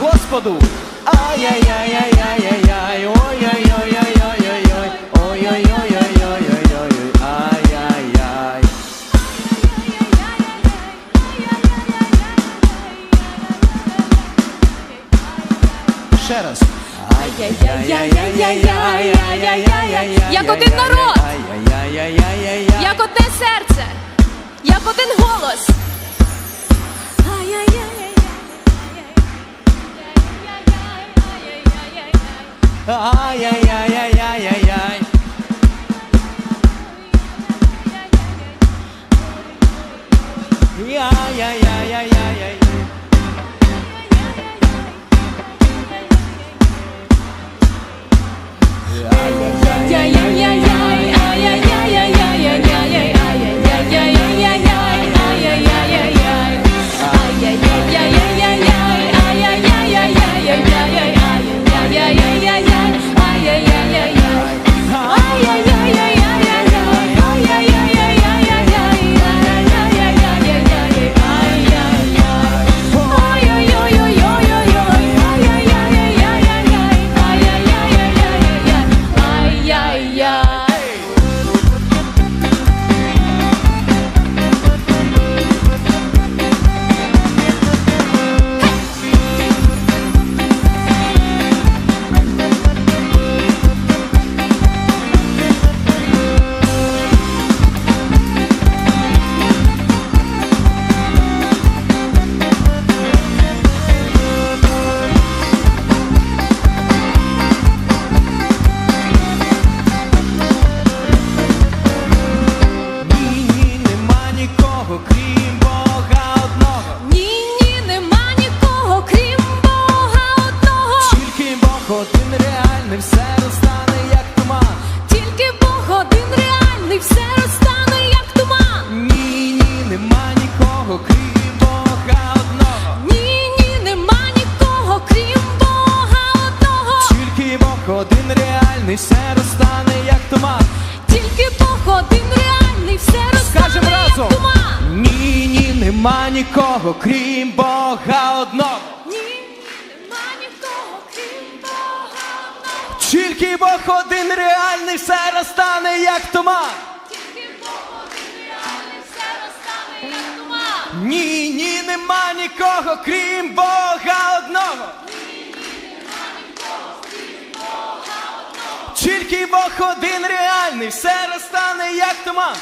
Господу! Ай-яй-яй-яй-яй-яй-яй, ой-ой-ой-ой-ой-ой-ой, ой-ой-ой-ой-ой-ой-ой, ай-яй-яй. Ще раз. Як один народ, як одне серце, як один голос. Ай-яй-яй-яй-яй-яй-яй. Нема нікого, крім Бога одного. Ні, ні, нема нікого, крім Бога одного. Тільки Бог один реальний, все розтане, як туман. Тільки Бог один реальний, все розтане, як туман. Ні, ні, нема нікого, крім Бога одного. Тільки Бог один реальний, все розтане, як туман.